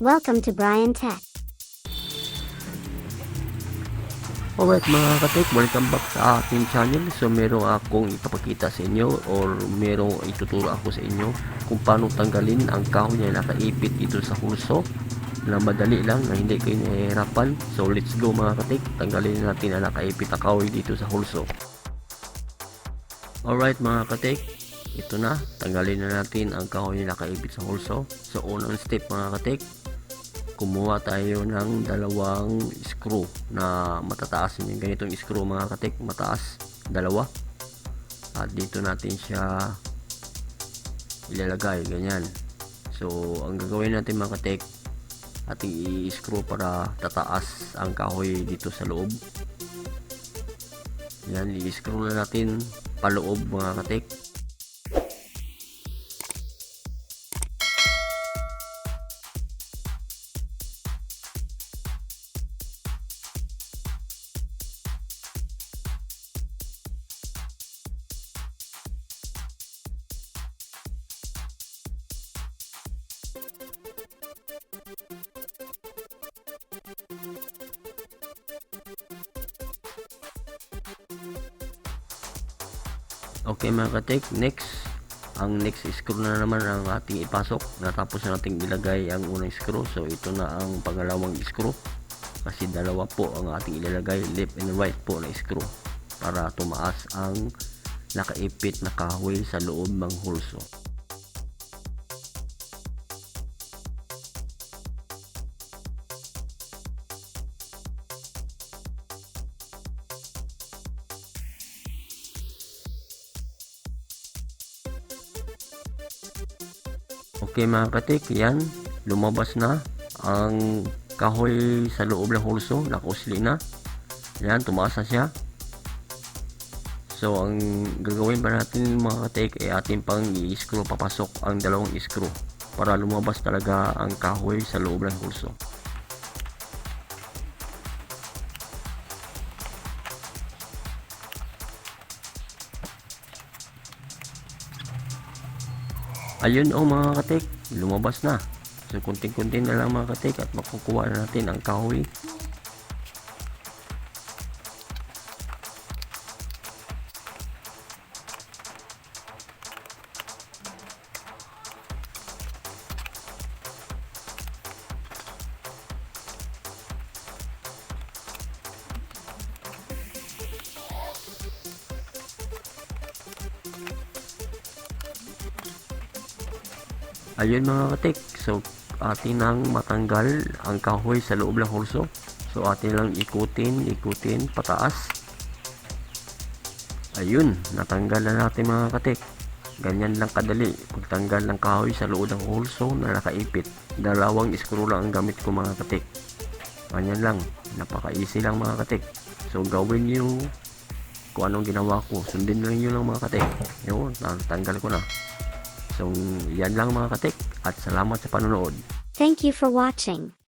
Welcome to Brian Tech. Alright mga katek, welcome back sa ating channel. So meron akong ipapakita sa inyo or merong ituturo ako sa inyo kung paano tanggalin ang kahoy na nakaipit dito sa hulso na madali lang na hindi kayo nahihirapan. So let's go mga katek, tanggalin natin ang nakaipit na kahoy dito sa hulso. Alright mga katek, ito na, tanggalin na natin ang kahoy na nakaipit sa hulso. So unang step mga katek, kumuha tayo ng dalawang screw na matataas. Yung ganitong screw mga katek mataas. Dalawa. At dito natin siya ilalagay ganyan. So ang gagawin natin mga katek ating i-screw para tataas ang kahoy dito sa loob. Yan i-screw na natin paloob mga katek Okay mga katek, next. Ang next screw na naman ang ating ipasok. Natapos na nating ilagay ang unang screw so ito na ang pangalawang screw kasi dalawa po ang ating ilalagay. Left and right po na screw para tumaas ang nakaipit na kahoy sa loob ng hulso Okay mga katik, yan. Lumabas na ang kahoy sa loob ng hulso. Nakusli na. Yan, tumaas na siya. So, ang gagawin pa natin mga katik ay ating pang i-screw papasok ang dalawang screw para lumabas talaga ang kahoy sa loob ng hulso. Ayun oh mga katik, lumabas na. So kunting-kunti na lang mga katik at makukuha na natin ang kahoy. Ayun mga katik, so atin nang matanggal ang kahoy sa loob ng hulso. So atin lang ikutin, ikutin pataas. Ayun, natanggal na natin mga katik. Ganyan lang kadali pagtanggal ng kahoy sa loob ng hulso na nakaipit. Dalawang screw lang ang gamit ko mga katik. Ganyan lang, napaka-easy lang mga katik. So gawin niyo kung anong ginawa ko. Sundin lang nyo lang mga katik. Yun, natanggal ko na. So, yan lang mga katik at salamat sa panonood. Thank you for watching.